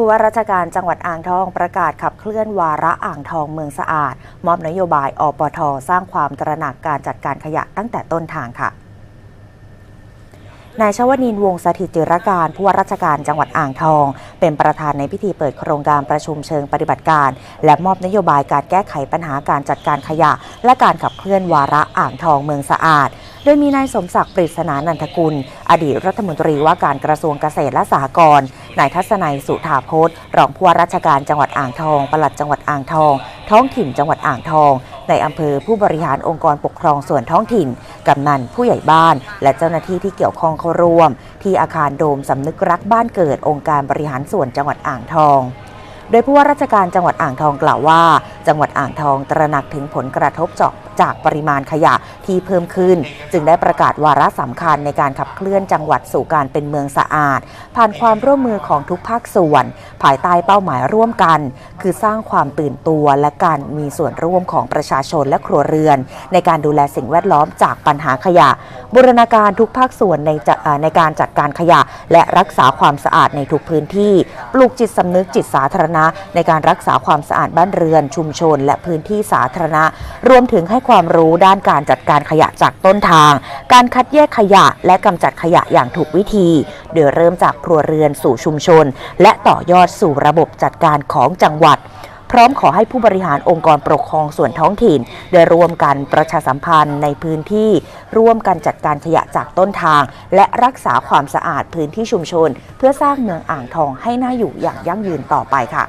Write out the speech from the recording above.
ผู้ว่าราชการจังหวัดอ่างทองประกาศขับเคลื่อนวาระอ่างทองเมืองสะอาด มอบนโยบายอปท สร้างความตระหนักการจัดการขยะตั้งแต่ต้นทางค่ะนายชวนินวงสถิตจิรการผู้ว่าราชการจังหวัดอ่างทอง เป็นประธานในพิธีเปิดโครงการประชุมเชิงปฏิบัติการ และมอบนโยบายการแก้ไขปัญหาการจัดการขยะ และการขับเคลื่อนวาระอ่างทองเมืองสะอาด โดยมีนายสมศักดิ์ปริศนานันทกุล อดีตรัฐมนตรีว่าการกระทรวงเกษตรและสหกรณ์นายทัศนัยสุธาพจน์รองผู้ว่าราชการจังหวัดอ่างทอง ปลัดจังหวัดอ่างทอง ท้องถิ่นจังหวัดอ่างทอง ในอำเภอผู้บริหารองค์กรปกครองส่วนท้องถิ่น กำนันผู้ใหญ่บ้าน และเจ้าหน้าที่ที่เกี่ยวข้องเข้าร่วม ที่อาคารโดมสำนึกรักบ้านเกิดองค์การบริหารส่วนจังหวัดอ่างทอง โดยผู้ว่าราชการจังหวัดอ่างทองกล่าวว่า จังหวัดอ่างทองตระหนักถึงผลกระทบจากจากปริมาณขยะที่เพิ่มขึ้น จึงได้ประกาศวาระสำคัญในการขับเคลื่อนจังหวัดสู่การเป็นเมืองสะอาด ผ่านความร่วมมือของทุกภาคส่วน ภายใต้เป้าหมายร่วมกัน คือสร้างความตื่นตัวและการมีส่วนร่วมของประชาชนและครัวเรือน ในการดูแลสิ่งแวดล้อมจากปัญหาขยะ บูรณาการทุกภาคส่วนในในการจัดการขยะ และรักษาความสะอาดในทุกพื้นที่ ปลูกจิตสำนึกจิตสาธารณณะ ในการรักษาความสะอาดบ้านเรือน ชุมชน และพื้นที่สาธารณะ รวมถึงให้ความรู้ด้านการจัดการขยะจากต้นทาง การคัดแยกขยะและกำจัดขยะอย่างถูกวิธี โดยเริ่มจากครัวเรือนสู่ชุมชน และต่อยอดสู่ระบบจัดการของจังหวัด พร้อมขอให้ผู้บริหารองค์กรปกครองส่วนท้องถิ่น ได้ร่วมกันประชาสัมพันธ์ในพื้นที่ ร่วมกันจัดการขยะจากต้นทาง และรักษาความสะอาดพื้นที่ชุมชน เพื่อสร้างเมืองอ่างทองให้น่าอยู่อย่างยั่งยืนต่อไปค่ะ